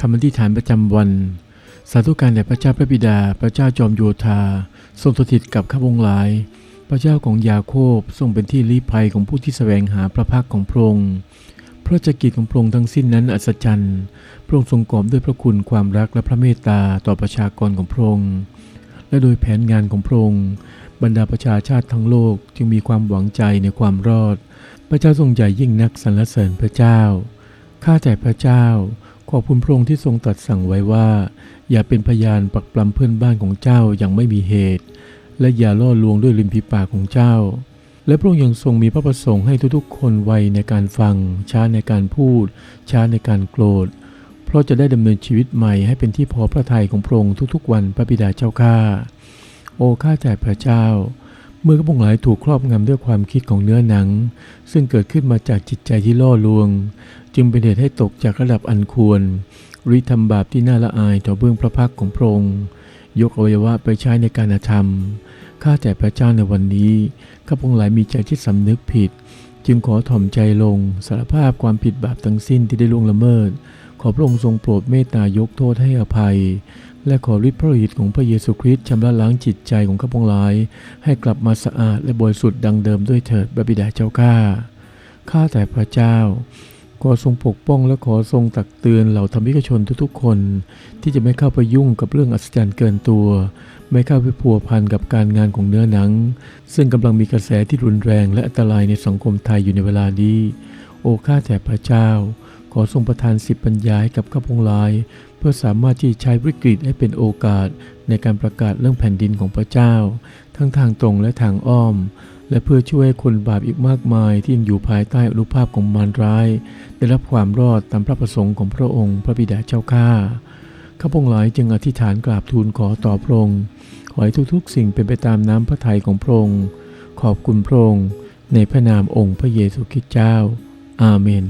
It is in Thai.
คำอธิษฐานประจำวัน สาธุการแด่พระเจ้าพระบิดา พระเจ้าจอมโยธา ทรงสถิตกับข้าพงหลาย พระเจ้าของยาโคบทรงเป็นที่ลี้ภัยของผู้ที่แสวงหาพระพักของพระองค์พระจักกิจของพระองค์ทั้งสิ้นนั้นอัศจรรย์พระองค์ทรงกอบด้วยพระคุณความรักและพระเมตตาต่อประชากรของพระองค์และโดยแผนงานของพระองค์บรรดาประชาชาติทั้งโลกจึงมีความหวังใจในความรอด พระเจ้าทรงใหญ่ยิ่งนักสรรเสริญพระเจ้าข้าแต่พระเจ้า ขอบคุณพระองค์ที่ทรงตรัสสั่งไว้ว่า อย่าเป็นพยานปักปลำเพื่อนบ้านของเจ้าอย่างไม่มีเหตุ และอย่าล่อลวงด้วยริมฝีปากของเจ้า และพระองค์ยังทรงมีพระประสงค์ให้ทุกๆ คนไวในการฟัง ช้าในการพูด ช้าในการโกรธ เพราะจะได้ดำเนินชีวิตใหม่ให้เป็นที่พอพระทัยของพระองค์ทุกๆ วันพระบิดาเจ้าข้าโอ้ข้าแต่พระเจ้า เมื่อกระพงหลายถูกครอบงำด้วยความคิดของเนื้อหนัง ซึ่งเกิดขึ้นมาจากจิตใจที่ล่อลวง จึงเป็นเหตุให้ตกจากระดับอันควรริทำบาปที่น่าละอายต่อเบื้องพระพักของพระองค์ยกอวัยวะไปใช้ในการธรรมข้าแต่พระเจ้าในวันนี้ข้าพงหลายมีใจที่สำนึกผิด จึงขอถ่อมใจลงสารภาพความผิดบาปทั้งสิ้นที่ได้ล่วงละเมิด ขอพระองค์ทรงโปรดเมตตายกโทษให้อภัย และขอฤทธิ์พระฤทธิ์ของพระเยซูคริสต์ชำระล้างจิตใจของข้าพงหลาย ให้กลับมาสะอาดและบริสุทธิ์ดังเดิมด้วยเถิดพระบิดาเจ้าข้าข้าแต่พระเจ้า ขอทรงปกป้องและขอทรงตักเตือนเหล่าธรรมิกชนทุกๆคน ที่จะไม่เข้าไปยุ่งกับเรื่องอัศจรรย์เกินตัว ไม่เข้าไปพัวพันกับการงานของเนื้อหนัง ซึ่งกำลังมีกระแสที่รุนแรงและอันตรายในสังคมไทยอยู่ในเวลานี้ โอ้ข้าแต่พระเจ้า ขอทรงประทานสิบปัญญาให้กับข้าพงหลาย เพื่อสามารถที่ใช้วิกฤตให้เป็นโอกาสในการประกาศเรื่องแผ่นดินของพระเจ้า ทั้งทางตรงและทางอ้อม และเพื่อช่วยคนบาปอีกมากมายที่ยังอยู่ภายใต้อนุภาพของมารร้าย ได้รับความรอดตามพระประสงค์ของพระองค์พระบิดาเจ้าข้าข้าพงหลายจึงอธิษฐานกราบทูลขอต่อพระองค์ขอให้ทุกๆ สิ่งเป็นไปตามน้ำพระทัยของพระองค์ขอบคุณพระองค์ในพระนามองค์พระเยซูคริสต์เจ้า อาเมน